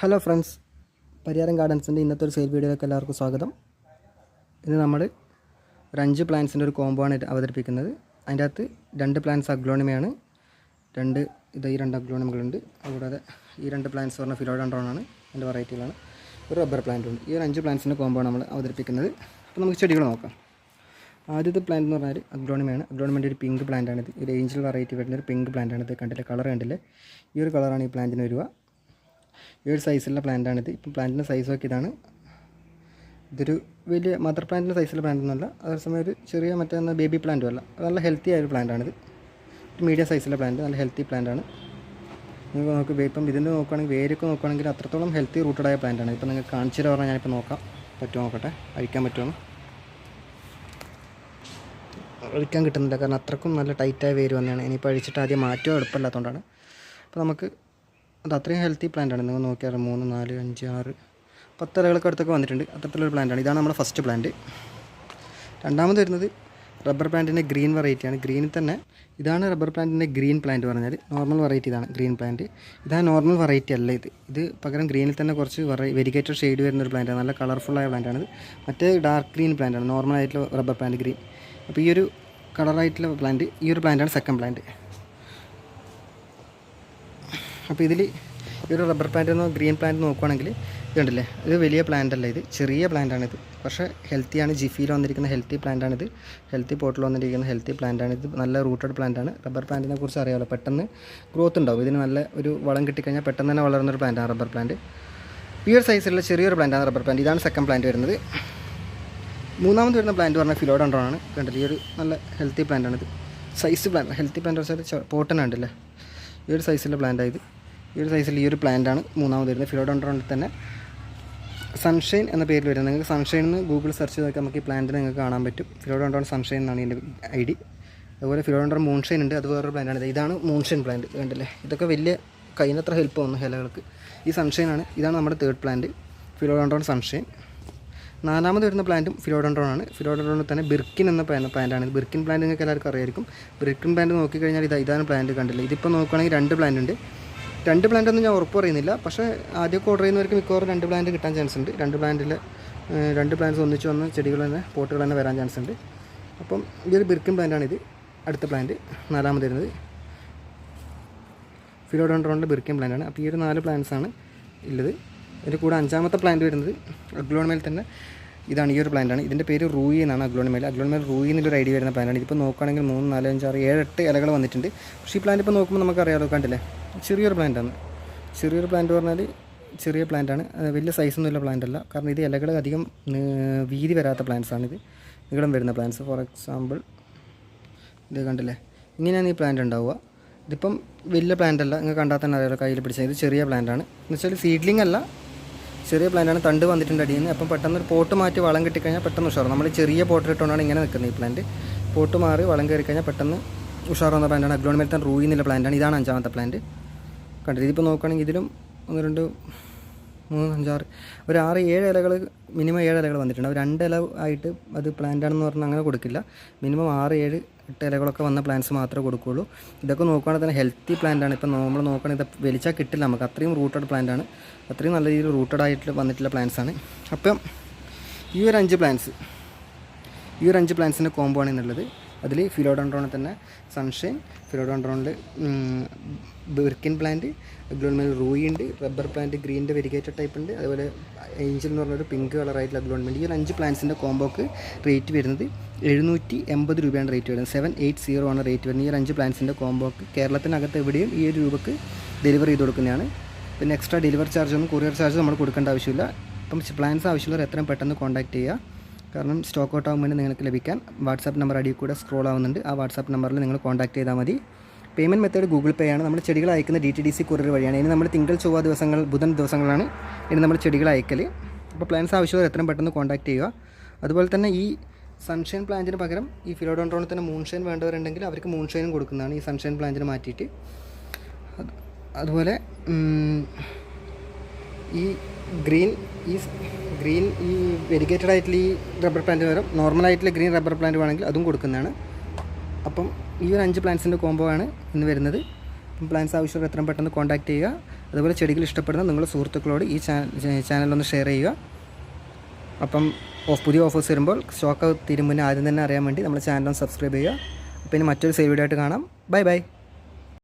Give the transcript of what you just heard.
Hello friends Pariyaram ഗാർഡൻസിന്റെ ഇന്നത്തെ ഒരു sale വീഡിയോയിലേക്ക് എല്ലാവർക്കും സ്വാഗതം. ഇന്ന് നമ്മൾ ഒരു അഞ്ച് പ്ലാന്റ്സിന്റെ ഒരു കോംബോ ആണ് അവതരിപ്പിക്കുന്നത്. അതിന്റെ അകത്ത് രണ്ട് പ്ലാന്റ്സ് അഗ്ലോണിമയാണ്. രണ്ട് ഇത് ഈ രണ്ട് അഗ്ലോണിമകളുണ്ട്. അതുകൂടാതെ ഈ രണ്ട് പ്ലാന്റ്സ് പറഞ്ഞാൽ ഫിലോഡൻഡ്രോണാണ്. അതിന്റെ വെറൈറ്റികളാണ് ഒരു റബ്ബർ പ്ലാന്റ് ഉണ്ട്. ഈ ഒരു അഞ്ച് പ്ലാന്റ്സിന്റെ കോംബോ ആണ് നമ്മൾ അവതരിപ്പിക്കുന്നത്. അപ്പോൾ നമുക്ക് ചെടികൾ നോക്കാം. ആദ്യത്തെ പ്ലാന്റ് എന്ന് പറഞ്ഞാൽ അഗ്ലോണിമയാണ്. അഗ്ലോണിമന്റെ ഒരു പിങ്ക് പ്ലാന്റ് ആണിത്. ഒരു ഏഞ്ചൽ വെറൈറ്റി വരുന്ന ഒരു പിങ്ക് പ്ലാന്റ് ആണിത്. കണ്ടില്ലേ? കളർ കണ്ടില്ലേ? ഈ ഒരു കളറാണ് ഈ പ്ലാന്റിന് വരിക. ഈ ഒരു സൈസിലുള്ള പ്ലാന്റാണിത് ഇപ്പം പ്ലാന്റിന്റെ സൈസ് ഒക്കെ ഇതാണ് ഇതൊരു വലിയ മദർ പ്ലാന്റിന്റെ സൈസിലുള്ള പ്ലാന്റ് ഒന്നുമല്ല. അതേസമയം ഒരു ചെറിയ മറ്റേ ബേബി പ്ലാന്റും അല്ല നല്ല ഹെൽത്തി ആയ ഒരു പ്ലാന്റാണിത് മീഡിയം സൈസിലുള്ള പ്ലാന്റ് നല്ല ഹെൽത്തി പ്ലാന്റാണ് നിങ്ങൾക്ക് നോക്ക് ഇപ്പം ഇതിന്റെ നോക്കുകയാണെങ്കിൽ വേരൊക്കെ നോക്കുകയാണെങ്കിൽ അത്രത്തോളം ഹെൽത്തി റൂട്ടഡായ പ്ലാന്റാണ് ഇപ്പം നിങ്ങൾക്ക് കാണിച്ചു തരാൻ പറഞ്ഞാൽ ഞാനിപ്പോൾ നോക്കാം. പറ്റുമോ നോക്കട്ടെ? അഴിക്കാൻ പറ്റുമോ? അഴിക്കാൻ കിട്ടുന്നില്ല. കാരണം അത്രക്കും നല്ല ടൈറ്റായ വേര് വന്നതാണ് ഇനിയിപ്പോൾ അഴിച്ചിട്ട് ആദ്യം മാറ്റുമോ എളുപ്പമില്ലാത്തതുകൊണ്ടാണ്. അപ്പോൾ നമുക്ക് അത് അത്രയും ഹെൽത്തി ആണ്. നിങ്ങൾ നോക്കിയാൽ മൂന്ന് നാല് അഞ്ച് ആറ് പത്ത് ഇലകളൊക്കെ അടുത്തൊക്കെ വന്നിട്ടുണ്ട്. അത്തരത്തിലൊരു പ്ലാന്റാണ് ഇതാണ് നമ്മുടെ ഫസ്റ്റ് പ്ലാന്റ് രണ്ടാമത് വരുന്നത് റബ്ബർ പ്ലാന്റിന്റെ ഗ്രീൻ വെറൈറ്റിയാണ് ഗ്രീനിൽ തന്നെ ഇതാണ് റബ്ബർ പ്ലാന്റിന്റെ ഗ്രീൻ പ്ലാന്റ് പറഞ്ഞാൽ നോർമൽ വെറൈറ്റി ഇതാണ് ഗ്രീൻ പ്ലാന്റ് ഇതാണ് നോർമൽ വെറൈറ്റി അല്ല ഇത്. ഇത് പകരം ഗ്രീനിൽ തന്നെ കുറച്ച് വെരിഗേറ്റഡ് ഷെയ്ഡ് വരുന്ന ഒരു പ്ലാന്റാണ് നല്ല കളർഫുള്ളായ പ്ലാന്റാണ് മറ്റേ ഡാർക്ക് ഗ്രീൻ പ്ലാന്റാണ് നോർമൽ ആയിട്ടുള്ള റബ്ബർ പ്ലാന്റ് ഗ്രീൻ അപ്പോൾ ഈ ഒരു കളറായിട്ടുള്ള പ്ലാന്റ് ഈ ഒരു പ്ലാന്റാണ് സെക്കൻഡ് പ്ലാന്റ് അപ്പോൾ ഇതിൽ ഈ ഒരു റബ്ബർ പ്ലാന്റ് എന്നോ ഗ്രീൻ പ്ലാന്റ് നോക്കുവാണെങ്കിൽ ഇതുണ്ടല്ലേ? ഇത് വലിയ പ്ലാന്റ് അല്ല ഇത്. ചെറിയ പ്ലാന്റ് ആണിത്. പക്ഷേ ഹെൽത്തിയാണ് ജിഫിയിൽ വന്നിരിക്കുന്ന ഹെൽത്തി പ്ലാന്റ് ആണിത്. ഹെൽത്തി പോട്ടിൽ വന്നിരിക്കുന്ന ഹെൽത്തി പ്ലാന്റ് ആണ് ഇത് നല്ല റൂട്ടഡ് പ്ലാന്റ് ആണ്. റബ്ബർ പ്ലാന്റിനെ കുറിച്ച് അറിയാമല്ലോ പെട്ടെന്ന് ഗ്രോത്ത് ഉണ്ടാവും. ഇതിന് നല്ല ഒരു വളം കിട്ടിക്കഴിഞ്ഞാൽ പെട്ടെന്ന് തന്നെ വളരുന്ന ഒരു പ്ലാന്റ് ആണ് റബ്ബർ പ്ലാന്റ് ഈ ഒരു സൈസിലുള്ള ചെറിയൊരു പ്ലാന്റാണ് റബ്ബർ പ്ലാന്റ് ഇതാണ് സെക്കൻഡ് പ്ലാന്റ് വരുന്നത്. മൂന്നാമത് വരുന്ന പ്ലാന്റ് പറഞ്ഞാൽ ഫിലോഡൻഡ്രോൺ ആണ്. കണ്ടില്ലേ? ഈ ഒരു നല്ല ഹെൽത്തി പ്ലാന്റ് ആണിത്. സൈസ് പ്ലാന്റ് ഹെൽത്തി പ്ലാന്റ് വെച്ചാൽ പോട്ടനുണ്ടല്ലേ ഈ ഒരു സൈസിലുള്ള പ്ലാന്റ് ആയത് ഈ ഒരു സൈസിൽ ഈ ഒരു പ്ലാന്റ് ആണ്. മൂന്നാമത് വരുന്നത്. ഫിലോഡൻഡ്രോണിൽ തന്നെ. സൺഷൈൻ എന്ന പേരിൽ വരുന്നത്. നിങ്ങൾക്ക് സൺഷൈൻ എന്ന് ഗൂഗിൾ സെർച്ച് ചെയ്ത് നോക്കാം നമുക്ക് ഈ പ്ലാന്റ് നിങ്ങൾക്ക് കാണാൻ പറ്റും. ഫിലോഡൻഡ്രോൺ സൺഷൈൻ എന്നാണ് ഇതിന്റെ ഐ ഡി അതുപോലെ ഫിലോഡൻഡ്രോൺ മൂൺഷൈൻ ഉണ്ട്. അത് വേറൊരു പ്ലാന്റാണ് ഇതാണ് മൂൺഷൈൻ പ്ലാന്റ് കണ്ടില്ലേ? ഇതൊക്കെ വലിയ കൈനത്ര ഹെൽപ്പ് വന്നു ഹെലകൾക്ക് ഈ സൺഷൈൻ ആണ്. ഇതാണ് നമ്മുടെ തേർഡ് പ്ലാന്റ് ഫിലോഡൻഡ്രോൺ സൺഷൈൻ നാലാമത് വരുന്ന പ്ലാന്റും ഫിലോഡൻഡ്രോൺ ആണ്. ഫിലോഡൻഡ്രോണിൽ തന്നെ ബിർക്കിൻ എന്ന പ്ലാന്റ് പ്ലാന്റാണ് ഇത് ബിർക്കിൻ പ്ലാന്റ് നിങ്ങൾക്ക് എല്ലാവർക്കും അറിയായിരിക്കും. ബിർക്കിൻ പ്ലാന്റ് നോക്കിക്കഴിഞ്ഞാൽ ഇതാ ഇതാണ് പ്ലാന്റ് കണ്ടില്ല? ഇതിപ്പോൾ നോക്കുകയാണെങ്കിൽ രണ്ട് പ്ലാന്റ് ഉണ്ട്. രണ്ട് പ്ലാന്റ് ഒന്നും ഞാൻ ഉറപ്പ് പറയുന്നില്ല. പക്ഷേ ആദ്യമൊക്കെ ഓർഡർ ചെയ്യുന്നവർക്ക് മിക്കവാറും രണ്ട് പ്ലാന്റ് കിട്ടാൻ ചാൻസ് ഉണ്ട്. രണ്ട് പ്ലാന്റിൽ രണ്ട് പ്ലാന്റ്സ് ഒന്നിച്ച് വന്ന് ചെടികൾ തന്നെ പോട്ടുകൾ തന്നെ വരാൻ ചാൻസ് ഉണ്ട്. അപ്പം ഈ ഒരു ബിർക്കിൻ പ്ലാന്റാണിത് അടുത്ത പ്ലാന്റ് നാലാമത് വരുന്നത് ഫിലോഡോൺഡ്രോണിന്റെ ബിർക്കിൻ പ്ലാന്റാണ് അപ്പോൾ ഈ ഒരു നാല് പ്ലാന്റ്സാണ് ഉള്ളത്. അതിന്റെ കൂടെ അഞ്ചാമത്തെ പ്ലാന്റ് വരുന്നത് അഗ്ലോണമേൽ തന്നെ. ഇതാണ് ഈ ഒരു പ്ലാന്റാണ്. ഇതിന്റെ പേര് റൂയി എന്നാണ് അഗ്ലോണിമേൽ. അഗ്ലോണിമേൽ റൂയി എന്നൊരു ഐഡിയ വരുന്ന പ്ലാന്റാണ്. ഇതിപ്പോൾ നോക്കുകയാണെങ്കിൽ മൂന്ന് നാല് അഞ്ച് ആറ് ഏഴ് എട്ട് ഇലകൾ വന്നിട്ടുണ്ട്. പക്ഷേ ഈ പ്ലാന്റ് ഇപ്പോൾ നോക്കുമ്പോൾ നമുക്ക് അറിയാമല്ലോ കണ്ടില്ലേ? ചെറിയൊരു പ്ലാന്റാണ്. ചെറിയൊരു പ്ലാന്റ് പറഞ്ഞാൽ ചെറിയ പ്ലാന്റാണ്. വലിയ സൈസൊന്നുമില്ല പ്ലാന്റ് അല്ല കാരണം ഇത് ഇലകൾ അധികം വീതി വരാത്ത ആണിത് നീളം വരുന്ന പ്ലാന്റ്സ് ഫോർ എക്സാമ്പിൾ ഇത് കണ്ടില്ലേ? ഇങ്ങനെയാണ് ഈ പ്ലാന്റ് ഉണ്ടാവുക. ഇതിപ്പം വലിയ പ്ലാന്റ് അല്ല. നിങ്ങൾ കണ്ടാൽ തന്നെ അറിയാലോ കയ്യിൽ പിടിച്ചാൽ. ഇത് ചെറിയ പ്ലാന്റാണ് എന്ന് വെച്ചാൽ സീഡ്ലിംഗ് അല്ല. ചെറിയ പ്ലാന്റ് ആണ് തണ്ട് വന്നിട്ടുണ്ട് അടിയിൽ നിന്ന്. അപ്പം പെട്ടെന്ന് ഒരു പോട്ട് മാറ്റി വളം കിട്ടിക്കഴിഞ്ഞാൽ പെട്ടെന്ന് ഉഷാറും നമ്മൾ ചെറിയ പോട്ടിലിട്ടുകൊണ്ടാണ് ഇങ്ങനെ നിൽക്കുന്നത് ഈ പ്ലാന്റ് പോട്ട് മാറി വളം കയറി കഴിഞ്ഞാൽ പെട്ടെന്ന് ഉഷാറാവുന്ന പ്ലാന്റാണ്. അഗ്ലോണിമേൽ തന്നെ റൂയി എന്നുള്ള പ്ലാന്റാണ്. ഇതാണ് അഞ്ചാമത്തെ പ്ലാന്റ് കണ്ടത് ഇതിപ്പോൾ നോക്കുകയാണെങ്കിൽ ഇതിലും ഒന്ന് രണ്ട് മൂന്ന് അഞ്ചാറ്. ഒരു ആറ് ഏഴ് ഇലകൾ മിനിമം ഏഴ് ഇലകൾ വന്നിട്ടുണ്ട്. രണ്ട് ഇല ആയിട്ട് അത് പ്ലാന്റ് ആണെന്ന് പറഞ്ഞാൽ അങ്ങനെ കൊടുക്കില്ല. മിനിമം ആറ് ഏഴ് എട്ട് ഇലകളൊക്കെ വന്ന പ്ലാന്റ്സ് മാത്രമേ കൊടുക്കുകയുള്ളൂ. ഇതൊക്കെ നോക്കുകയാണെങ്കിൽ തന്നെ ഹെൽത്തി പ്ലാന്റ് ആണ്. ഇപ്പം നമ്മൾ നോക്കുകയാണെങ്കിൽ ഇത് വലിച്ചാൽ കിട്ടില്ല നമുക്ക്. അത്രയും റൂട്ടഡ് പ്ലാന്റ് ആണ്. അത്രയും നല്ല രീതിയിൽ റൂട്ടഡ് ആയിട്ട് വന്നിട്ടുള്ള പ്ലാന്റ്സ് ആണ്. അപ്പം ഈ ഒരു അഞ്ച് പ്ലാന്റ്സ് ഈ ഒരു അഞ്ച് പ്ലാന്റ്സിന്റെ കോമ്പോ ആണ് എന്നുള്ളത് അതിൽ ഫിലോഡോൺഡ്രോണിൽ തന്നെ സൺഷൈൻ ഫിലോഡോൺഡ്രോണിൽ ബിർക്കിൻ പ്ലാന്റ് അഗ്ലോൺമെന്റ് റൂയി ഉണ്ട് റബ്ബർ പ്ലാന്റ് ഗ്രീന്റെ വെരിഗേറ്റഡ് ടൈപ്പ് ഉണ്ട് അതുപോലെ ഏഞ്ചൽ എന്ന് പറഞ്ഞൊരു പിങ്ക് കളറായിട്ടുള്ള അഗ്ലോൺമെന്റ് ഈ ഒരു അഞ്ച് പ്ലാന്റ്സിന്റെ കോംബോക്ക് റേറ്റ് വരുന്നത് എഴുന്നൂറ്റി എൺപത് രൂപയാണ് റേറ്റ് വരുന്നത്. സെവൻ എയ്റ്റ് സീറോ ആണ് റേറ്റ് വരുന്നത്. ഈ ഒരു അഞ്ച് പ്ലാന്റ്സിന്റെ കോംബോക്ക് കേരളത്തിനകത്ത് എവിടെയും ഈ ഒരു രൂപക്ക് ഡെലിവർ ചെയ്ത് കൊടുക്കുന്നതാണ്. പിന്നെ എക്സ്ട്രാ ഡെലിവറി ചാർജ് ഒന്നും കൊറിയർ ചാർജ് നമ്മൾ കൊടുക്കേണ്ട ആവശ്യമില്ല. അപ്പം പ്ലാൻസ് ആവശ്യമുള്ളവർ എത്രയും പെട്ടെന്ന് കോൺടാക്ട് ചെയ്യുക. കാരണം സ്റ്റോക്ക് ഔട്ട് ആകുമ്പോൾ നിങ്ങൾക്ക് ലഭിക്കാൻ വാട്സാപ്പ് നമ്പർ അടിയിൽ കൂടെ സ്ക്രോൾ ആവുന്നുണ്ട്. ആ വാട്സാപ്പ് നമ്പറിൽ നിങ്ങൾ കോൺടാക്ട് ചെയ്താൽ മതി. പേയ്മെന്റ് മെത്തേഡ് ഗൂഗിൾ പേ ആണ്. നമ്മൾ ചെടികൾ അയക്കുന്ന D T D C courier വഴിയാണ്. ഇനി നമ്മൾ തിങ്കൾ ചൊവ്വ ദിവസങ്ങൾ ബുധൻ ദിവസങ്ങളാണ് ഇനി നമ്മൾ ചെടികൾ അയക്കൽ അപ്പോൾ പ്ലാൻസ് ആവശ്യമുള്ളവർ എത്രയും പെട്ടെന്ന് കോൺടാക്ട് ചെയ്യുക. അതുപോലെ തന്നെ ഈ സൺഷൈൻ പ്ലാന്റിന് പകരം ഈ ഫിലോഡോൺട്രോണിൽ തന്നെ മൂൺഷൈൻ വേണ്ടവരുണ്ടെങ്കിൽ അവർക്ക് മൂൺഷൈനും കൊടുക്കുന്നതാണ് ഈ സൺഷൈൻ പ്ലാന്റിന് മാറ്റിയിട്ട്. അതുപോലെ ഈ ഗ്രീൻ ഈ ഗ്രീൻ ഈ വെരിഗേറ്റഡ് ആയിട്ടുള്ള ഈ റബ്ബർ പ്ലാന്റ് പകരം നോർമൽ ആയിട്ടുള്ള ഗ്രീൻ റബ്ബർ പ്ലാന്റ് വേണമെങ്കിൽ അതും കൊടുക്കുന്നതാണ്. അപ്പം ഈ ഒരു അഞ്ച് പ്ലാന്റ്സിന്റെ കോംബോ ആണ് ഇന്ന് വരുന്നത്. അപ്പം പ്ലാന്റ്സ് ആവശ്യമുള്ള എത്രയും പെട്ടെന്ന് കോൺടാക്ട് ചെയ്യുക. അതുപോലെ ചെടികൾ ഇഷ്ടപ്പെടുന്ന നിങ്ങളുടെ സുഹൃത്തുക്കളോട് ഈ ചാനലൊന്ന് ഷെയർ ചെയ്യുക. അപ്പം ഓഫ് പുതിയ ഓഫേഴ്സ് വരുമ്പോൾ സ്റ്റോക്ക് തീരും മുന്നേ ആദ്യം തന്നെ അറിയാൻ വേണ്ടി നമ്മുടെ ചാനലൊന്ന് സബ്സ്ക്രൈബ് ചെയ്യുക. അപ്പം ഇനി മറ്റൊരു സേവ് വീഡിയോ ആയിട്ട് കാണാം. Bye bye